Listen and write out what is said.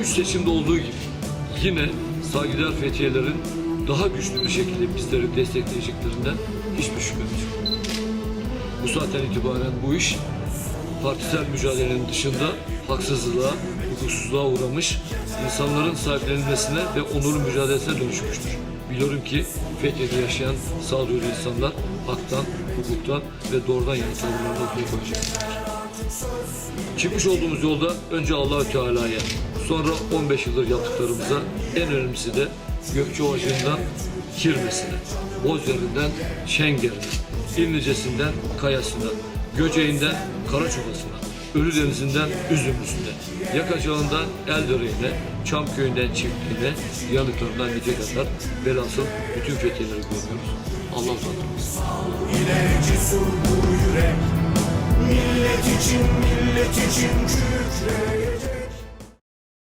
Üç seçimde olduğu gibi yine saygıdeğer fethiyelerin daha güçlü bir şekilde bizleri destekleyeceklerinden hiçbir şüphemiz yok. Bu saatten itibaren bu iş partisel mücadelenin dışında haksızlığa, hukuksuzluğa uğramış insanların sahiplenilmesine ve onurun mücadelesine dönüşmüştür. Biliyorum ki Fethiye'de yaşayan sağduyulu insanlar haktan, hukuktan ve doğrudan yana tavırlarını ortaya koyacaklardır. Çıkmış olduğumuz yolda önce Allahü Teala'ya, sonra 15 yıldır yaptıklarımıza, en önemlisi de Gökçeovacı'ndan Kirmesi'ne, Bozyarı'ndan Şenger'ine, İlnicesi'nden Kayası'na, Göceği'nden Karaçovası'na, Ölüdeniz'inden Üzümlüsü'ne, Yakacağı'ndan Eldere'ine, Çamköy'ünden Çiftliğine, yanıklarından nice kadar velhasıl bütün fethiyeleri görüyoruz. Allah yürek Millet için millet için kükreyim